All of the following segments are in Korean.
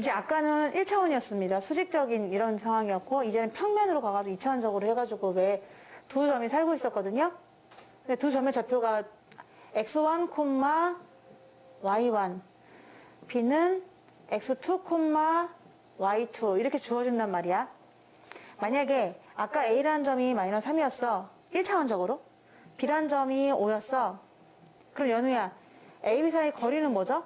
이제 아까는 1차원이었습니다. 수직적인 이런 상황이었고, 이제는 평면으로 가가지고 2차원적으로 해가지고 왜 두 점이 살고 있었거든요. 근데 두 점의 좌표가 x1, y1, b는 x2, y2 이렇게 주어진단 말이야. 만약에 아까 A라는 점이 마이너스 3이었어. 1차원적으로. B라는 점이 5였어. 그럼 연우야, A, B 사이 거리는 뭐죠?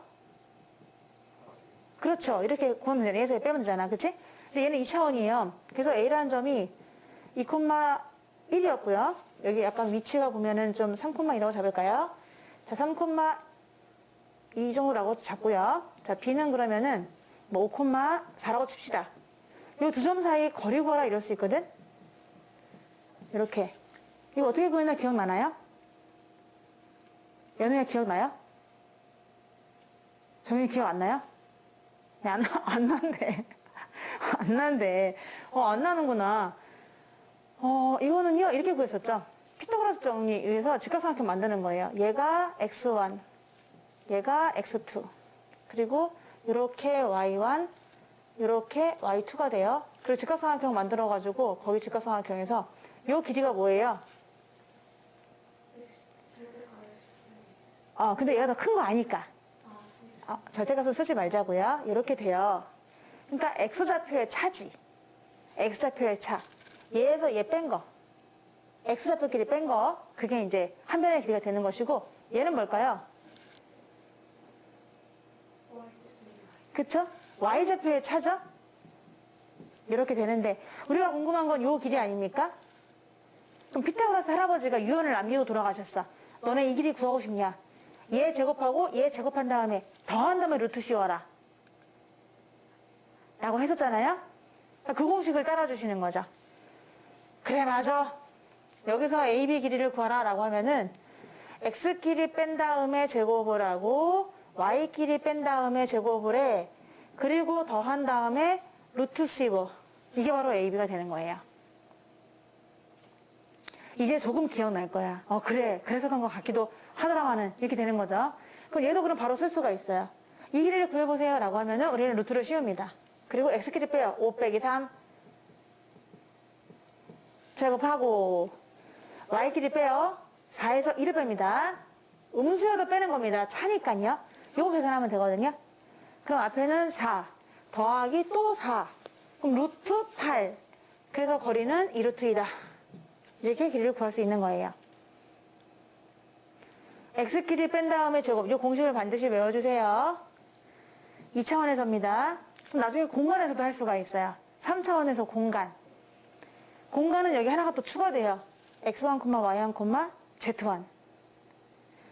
그렇죠. 이렇게 구하면 되네. 얘에서 빼면 되잖아. 그치? 근데 얘는 2차원이에요. 그래서 A라는 점이 2,1이었고요. 여기 약간 위치가 보면은 좀 3,2라고 잡을까요? 자, 3,2 정도라고 잡고요. 자, B는 그러면은 뭐 5,4라고 칩시다. 이 두 점 사이 거리 구하라 이럴 수 있거든? 이렇게. 이거 어떻게 구했나 기억나나요? 연우야 기억나요? 정윤이 기억 안 나요? 네, 안, 나- 안 난대. 안 난대. 어, 안 나는구나. 어, 이거는요, 이렇게 구했었죠. 피타고라스 정리에 의해서 직각삼각형 만드는 거예요. 얘가 x1, 얘가 x2, 그리고 이렇게 y1, 이렇게 y2가 돼요. 그리고 직각삼각형 만들어가지고 거기 직각삼각형에서 요 길이가 뭐예요? 어, 근데 얘가 더 큰 거 아니까. 어, 절대값을 쓰지 말자고요. 이렇게 돼요. 그러니까 x좌표의 차지. x좌표의 차. 얘에서 얘 뺀 거. x좌표끼리 뺀 거. 그게 이제 한 변의 길이가 되는 것이고 얘는 뭘까요? 그쵸? y좌표의 차죠? 이렇게 되는데 우리가 궁금한 건 요 길이 아닙니까? 그럼 피타고라스 할아버지가 유언을 남기고 돌아가셨어. 너네 이 길이 구하고 싶냐? 얘 제곱하고 얘 제곱한 다음에 더한 다음에 루트 씌워라. 라고 했었잖아요? 그 공식을 따라주시는 거죠. 그래, 맞아. 여기서 AB 길이를 구하라 라고 하면은 X 길이 뺀 다음에 제곱을 하고 Y 길이 뺀 다음에 제곱을 해. 그리고 더한 다음에 루트 씌워. 이게 바로 AB가 되는 거예요. 이제 조금 기억날 거야. 어, 그래. 그래서 그런 것 같기도 하더라마는 이렇게 되는 거죠. 그럼 얘도 그럼 바로 쓸 수가 있어요. 이 길이를 구해보세요. 라고 하면은 우리는 루트를 씌웁니다. 그리고 x끼리 빼요. 5 빼기 3. 제곱하고 y끼리 빼요. 4에서 1을 뺍니다. 음수여도 빼는 겁니다. 차니까요. 요거 계산하면 되거든요. 그럼 앞에는 4 더하기 또 4. 그럼 루트 8. 그래서 거리는 2루트이다. 이렇게 길이를 구할 수 있는 거예요. x끼리 뺀 다음에 제곱. 이 공식을 반드시 외워주세요. 2차원에서입니다. 그럼 나중에 공간에서도 할 수가 있어요. 3차원에서 공간. 공간은 여기 하나가 또 추가돼요. x1, y1, z1.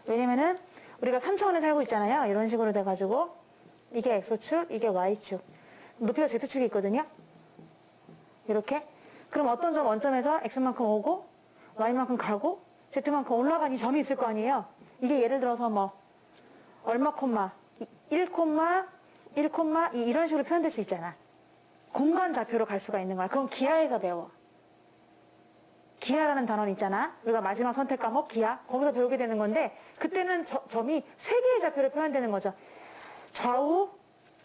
왜냐면은 우리가 3차원에 살고 있잖아요. 이런 식으로 돼가지고 이게 x축, 이게 y축. 높이가 z축이 있거든요. 이렇게. 그럼 어떤 점 원점에서 x만큼 오고 y만큼 가고 z만큼 올라간 이 점이 있을 거 아니에요. 이게 예를 들어서 뭐 얼마 콤마 1 콤마 1 콤마 2 이런 식으로 표현될 수 있잖아. 공간 좌표로 갈 수가 있는 거야. 그건 기하에서 배워. 기하라는 단원 있잖아. 우리가 마지막 선택 과목 기하 거기서 배우게 되는 건데 그때는 저- 점이 세 개의 좌표로 표현되는 거죠. 좌우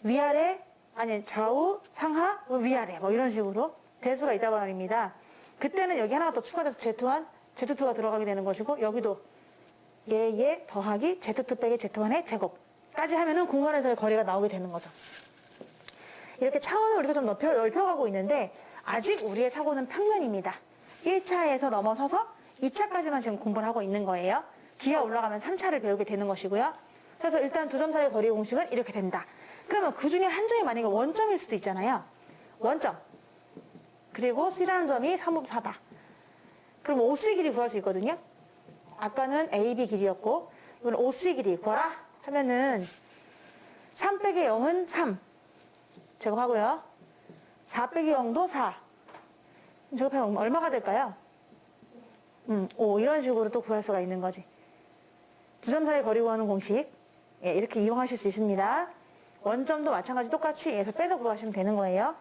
위아래 아니 좌우 상하 뭐 위아래 뭐 이런 식으로 대수가 있다 말입니다. 그때는 여기 하나가 더 추가돼서 Z1, Z2가 들어가게 되는 것이고 여기도 얘얘 더하기 Z2 빼기 Z1의 제곱까지 하면은 공간에서의 거리가 나오게 되는 거죠. 이렇게 차원을 우리가 좀 넓혀, 넓혀가고 있는데 아직 우리의 사고는 평면입니다. 1차에서 넘어서서 2차까지만 지금 공부를 하고 있는 거예요. 기하 올라가면 3차를 배우게 되는 것이고요. 그래서 일단 두 점 사이 거리 공식은 이렇게 된다. 그러면 그 중에 한 점이 만약에 원점일 수도 있잖아요. 원점. 그리고 C라는 점이 3업 4다. 그럼 OC 길이 구할 수 있거든요. 아까는 AB 길이였고 이건 OC 길이 구하라 하면은 3 빼기 0은 3 제곱하고요. 4 빼기 0도 4 제곱하면 얼마가 될까요? 음, 5 이런 식으로 또 구할 수가 있는 거지. 두 점 사이 거리 구하는 공식 예, 이렇게 이용하실 수 있습니다. 원점도 마찬가지 똑같이 얘에서 빼서 구하시면 되는 거예요.